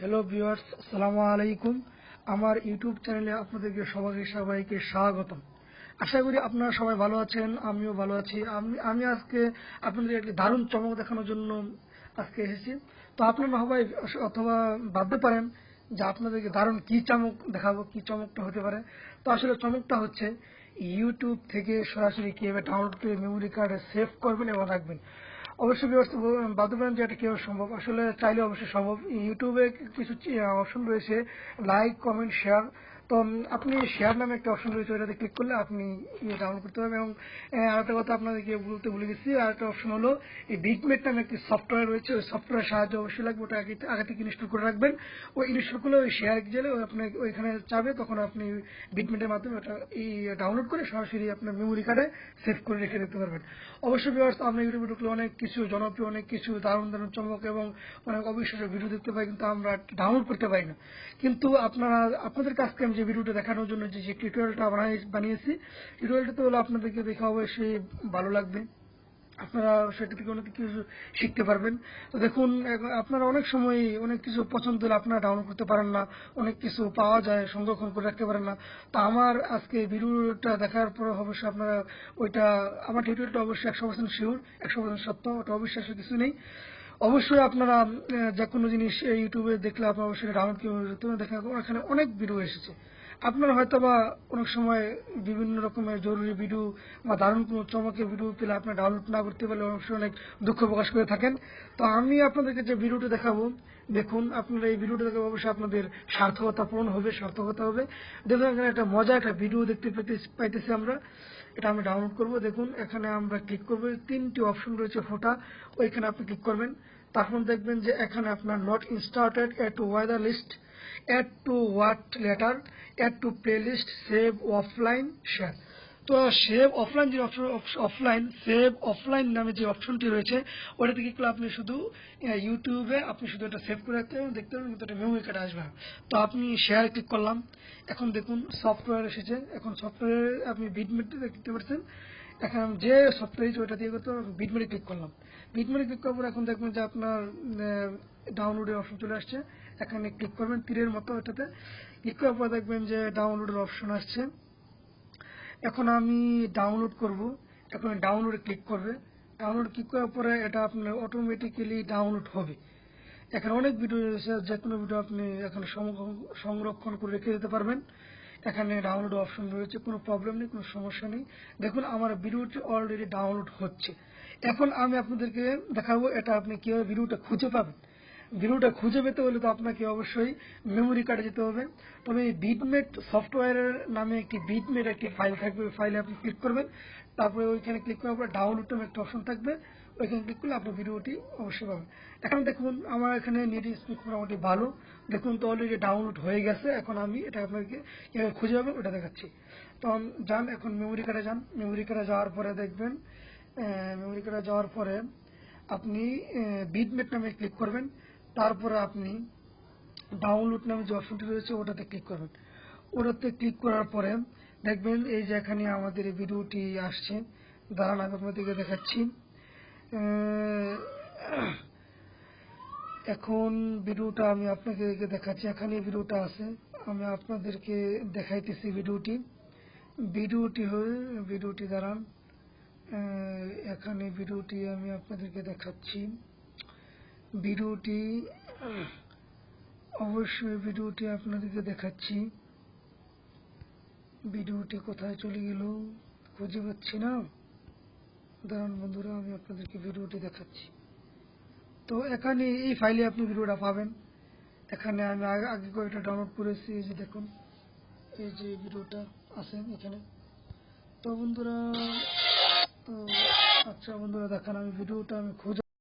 Hello viewers আসসালামু আলাইকুম আমার ইউটিউব চ্যানেলে আপনাদেরকে সবাইকে সবাইকে স্বাগতম। আশা করি আপনারা সবাই ভালো আছেন, আমিও ভালো আছি। আমি আমি আজকে আপনাদের একটি দারুণ চমক দেখানোর জন্য আজকে এসেছি। তো আপনারা সবাই অথবা ভাবতে পারেন যে আপনাদেরকে দারুণ কি চমক দেখাবো, কি চমকটা হতে পারে। তো আসলে চমকটা হচ্ছে ইউটিউব থেকে সরাসরি কীভাবে ডাউনলোড করে মেমোরি কার্ডে সেভ করবেন এবং রাখবেন। অবশ্যই পারেন যে এটা কীভাবে সম্ভব। আসলে চাইলে অবশ্যই সম্ভব। ইউটিউবে কিছু অপশন রয়েছে। লাইক কমেন্ট শেয়ার তো আপনি শেয়ার নামে একটা অপশন রয়েছে ওটাতে ক্লিক করলে আপনি ডাউনলোড করতে পারবেন এবং আহ, আরেকটা কথা আপনাদেরকে বলতে ভুলে গেছি আরেকটা অপশন হলো এই বিটমেট নামে একটি সফটওয়্যার রয়েছে ওই সফটওয়্যার সাহায্য অবশ্যই লাগবে ওটা আগে আগে থেকে ইনস্টল করে রাখবেন। ওই ইনস্টল করলে ওই শেয়ার গেলে আপনি ওইখানে চাবে তখন আপনি বিটমেটের মাধ্যমে ওটা এই ডাউনলোড করে সরাসরি আপনার মেমোরি কার্ডে সেভ করে রেখে দিতে পারবেন। অবশ্যই ভিউয়ার্স আমরা ইউটিউবে ঢুকলে অনেক কিছু জনপ্রিয় অনেক কিছু দারুণ দারুণ চমক এবং অনেক অবিশ্বাস্য ভিডিও দেখতে পাই কিন্তু আমরা ডাউনলোড করতে পারি না। কিন্তু আপনারা আপনাদের কাছকে আমি যে ভিডিওটা দেখানোর জন্য যে টিউটোরিয়ালটা বানিয়েছি টিউটোরিয়ালটা হলো আপনাদেরকে দেখে অবশ্যই ভালো লাগবে। আপনারা সেটা থেকে অনেক কিছু শিখতে পারবেন। তো দেখুন আপনারা অনেক সময় অনেক কিছু পছন্দ হলে আপনারা ডাউনলোড করতে পারেন না, অনেক কিছু পাওয়া যায়, সংরক্ষণ করে রাখতে পারেন না। তো আমার আজকে ভিডিওটা দেখার পর অবশ্যই আপনারা ওইটা আমার টিউটোরিয়ালটা অবশ্যই একশো পার্সেন্ট শিওর একশো পার্সেন্ট সত্য, ওটা অবিশ্বাসের কিছু নেই। অবশ্যই আপনারা যে কোনো জিনিস ইউটিউবে দেখলে আপনারা অবশ্যই ডাউনলোড করে দেখেন ওখানে অনেক ভিডিও এসেছে। আপনারা হয়তো বা অনেক সময় বিভিন্ন রকমের জরুরি ভিডিও বা দারুণ কোনো চমকের ভিডিও পেলে আপনারা ডাউনলোড না করতে পারলে অনেক সময় অনেক দুঃখ প্রকাশ করে থাকেন। তো আমি আপনাদেরকে যে ভিডিওটা দেখাবো, দেখুন, আপনারা এই ভিডিওটা দেখে অবশ্যই আপনাদের সার্থকতা পূরণ হবে, সার্থকতা হবে। দেখুন, এখানে একটা মজা একটা ভিডিও দেখতে পেতে- পাইতেছি আমরা। এটা আমি ডাউনলোড করব। দেখুন, এখানে আমরা ক্লিক করব। তিনটি অপশন রয়েছে ফোটা, ওইখানে আপনি ক্লিক করবেন। তখন দেখবেন যে এখানে আপনার not inserted add to weather list add to what letter? Add to playlist save offline share তো সেভ অফলাইন যে অফলাইন সেভ অফলাইন নামে যে অপশনটি রয়েছে ওটাতে কি করলে আপনি শুধু ইউটিউবে আপনি শুধু এটা সেভ করে রাখতে পারবেন, দেখতে পাবেন কিন্তু এটা মেমোরি কার্ডে আসবে তো আপনি শেয়ার ক্লিক করলাম, এখন দেখুন সফটওয়্যার এসেছে, এখন সফটওয়্যার আপনি বিটমেট দেখতে পাচ্ছেন। এখন যে সফটওয়্যার ওটা দিয়ে করতে বিটমেটে ক্লিক করলাম। বিটমেটে ক্লিক করার পর এখন দেখবেন যে আপনার ডাউনলোডের অপশন চলে আসছে। এখানে ক্লিক করবেন তীরের মতো ওটাতে। ক্লিক করার পর দেখবেন যে ডাউনলোডের অপশন আসছে। এখন আমি ডাউনলোড করব। এখন ডাউনলোডে ক্লিক করবে। ডাউনলোড ক্লিক করার পরে এটা আপনার অটোমেটিক্যালি ডাউনলোড হবে। এখানে অনেক ভিডিও রয়েছে যে কোনো ভিডিও আপনি এখানে সংরক্ষণ- করে রেখে দিতে পারবেন। এখানে ডাউনলোড অপশন রয়েছে, কোনো প্রবলেম নেই, কোনো সমস্যা নেই। দেখুন, আমার ভিডিওটি অলরেডি ডাউনলোড হচ্ছে। এখন আমি আপনাদেরকে দেখাবো এটা আপনি কীভাবে ভিডিওটা খুঁজে পাবেন। ভিডিওটা খুঁজে পেতে হলে তো আপনাকে অবশ্যই মেমোরি কার্ডে যেতে হবে। তবে এই বিটমেট সফটওয়্যারের নামে একটি বিটমেট একটি ফাইল থাকবে ফাইলে আপনি ক্লিক করবেন। তারপরে ওইখানে ক্লিক করার পর ডাউনলোড নামে একটা অপশন থাকবে। ওইখানে ক্লিক করলে আপনার ভিডিওটি অবশ্যই পাবেন। এখন দেখুন, আমার এখানে নেট স্পিড মোটামুটি ভালো। দেখুন তো অলরেডি ডাউনলোড হয়ে গেছে। এখন আমি এটা আপনাকে কীভাবে খুঁজে পাবেন ওটা দেখাচ্ছি। তো যান, এখন মেমোরি কার্ডে যান। মেমোরি কার্ডে যাওয়ার পরে দেখবেন মেমোরি কার্ডে যাওয়ার পরে আপনি বিটমেট নামে ক্লিক করবেন। তারপরে আপনি ডাউনলোড নামে যে অপশনটি রয়েছে, ওটাতে ক্লিক করবেন ওটাতে ক্লিক করার পরে দেখবেন এই যে এখানে আমাদের এই ভিডিওটি আসছে। দাঁড়ান, আমি আপনাদেরকে দেখাচ্ছি। এখন ভিডিওটা আমি আপনাকে দেখাচ্ছি। এখানে ভিডিওটা আছে। আমি আপনাদেরকে দেখাইতেছি ভিডিওটি ভিডিওটি হয়ে ভিডিওটি দাঁড়ান। এখানে ভিডিওটি আমি আপনাদেরকে দেখাচ্ছি। ভিডিওটি, অবশ্যই ভিডিওটি আপনাদেরকে দেখাচ্ছি। ভিডিওটি কোথায় চলে গেল খুঁজে পাচ্ছি না। দাঁড়ান বন্ধুরা, আমি আপনাদেরকে ভিডিওটি দেখাচ্ছি। তো এখানে এই ফাইলে আপনি ভিডিওটা পাবেন। এখানে আমি আগে আগে কয়েকটা ডাউনলোড করেছি, এই যে দেখুন, এই যে ভিডিওটা আছে এখানে। তো বন্ধুরা, তো আচ্ছা বন্ধুরা, দেখেন আমি ভিডিওটা আমি খুঁজে